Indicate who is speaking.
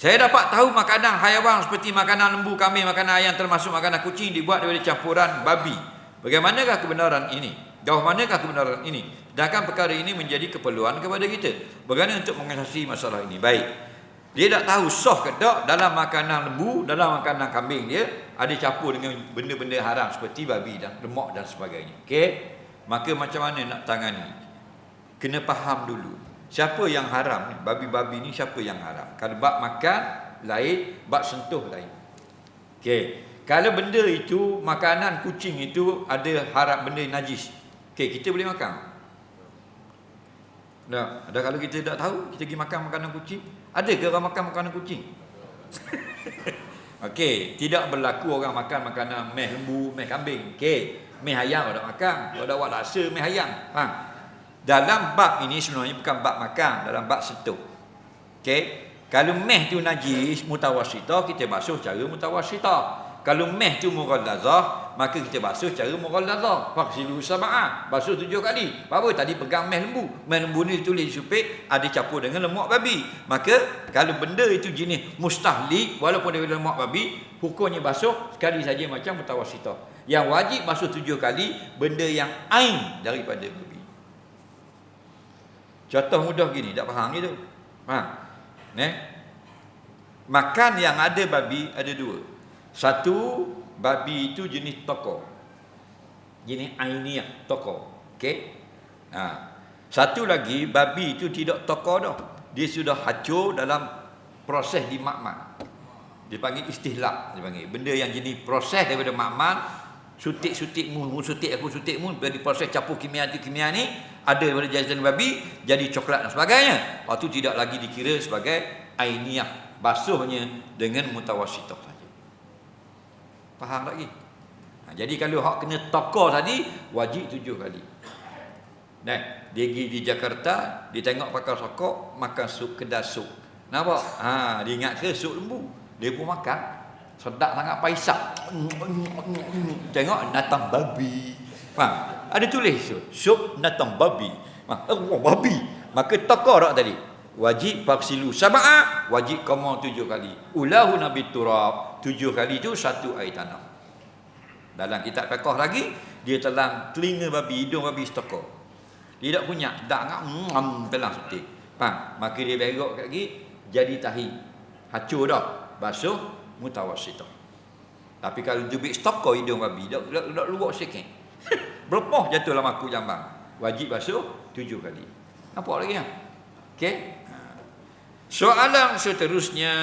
Speaker 1: Saya dapat tahu makanan haiwan seperti makanan lembu, kambing, makanan ayam termasuk makanan kucing dibuat daripada campuran babi. Bagaimanakah kebenaran ini? Jauh manakah kebenaran ini? Sedangkan perkara ini menjadi keperluan kepada kita. Bagaimana untuk mengatasi masalah ini? Baik. Dia tak tahu soh ke tak dalam makanan lembu, dalam makanan kambing dia ada campur dengan benda-benda haram seperti babi dan lemak dan sebagainya. Okey? Maka macam mana nak tangani? Kena faham dulu. Siapa yang haram? Babi-babi ni siapa yang haram? Kalau bab makan lain, bab sentuh lain. Okey. Kalau benda itu makanan kucing itu ada haram benda najis. Okey, kita boleh makan. Nah, ada kalau kita tak tahu, kita pergi makan makanan kucing, ada ke orang makan makanan kucing? Okey, tidak berlaku orang makan makanan meh lembu, meh kambing. Okey, meh ayam orang makan. Kalau ada awak rasa meh ayam. Faham? Dalam bab ini sebenarnya bukan bab makan, dalam bab sentuh. Okey. Kalau meh tu najis mutawasitah, kita basuh cara mutawasitah. Kalau meh tu mughallazah, maka kita basuh cara mughallazah. Faksilu sab'ah, basuh tujuh kali. Apa tadi pegang meh lembu. Meh lembu ni tulis supik ada campur dengan lemak babi. Maka kalau benda itu jenis mustahlik walaupun dia lemak babi, hukumnya basuh sekali saja macam mutawasitah. Yang wajib basuh tujuh kali benda yang ain daripada babi. Contoh mudah gini, tak faham gitu. Faham? Ne? Makan yang ada babi ada dua. Satu, babi itu jenis toko. Jenis ainiah toko. Okey? Ha. Satu lagi, babi itu tidak toko dah. Dia sudah hancur dalam proses di makmal. Dia panggil istihlak. Dia panggil. Benda yang jenis proses daripada makmal, sutik-sutik mu, mu sutik aku sutik mu, dari proses campur kimia tu kimia ni, ada daripada jajan babi jadi coklat dan sebagainya. Waktu tidak lagi dikira sebagai ainiah basuhnya dengan mutawasitah saja. Faham lagi? Ha, jadi kalau hak kena tokor tadi wajib tujuh kali. Nah, dia pergi di Jakarta, dia tengok pakai sokok, makan sup kedai sup. Nampak? Ha, dia ingat ke sup lembu. Dia pun makan. Sedap sangat paisak. Tengok datang babi. Faham? Ada tulis tu. Sup natang babi. Oh, babi. Maka tokor tak tadi. Wajib faksilu sab'a. Wajib kamu tujuh kali. Ulahu nabi turab. Tujuh kali tu satu air tanah. Dalam kitab pekoh lagi. Dia telah telinga babi, hidung babi setokor. Dia tak punya. Tak ngak. Mm, pelang sutik. Faham? Maka dia berok kat lagi. Jadi tahi. Hacur dah. Basuh. Mutawasitah. Tapi kalau jubik stokor hidung babi. Tak, tak, tak luar sikit. Berpoh jatuh dalam aku jambang. Wajib basuh tujuh kali. Nampak lagi ya? Okey. Soalan seterusnya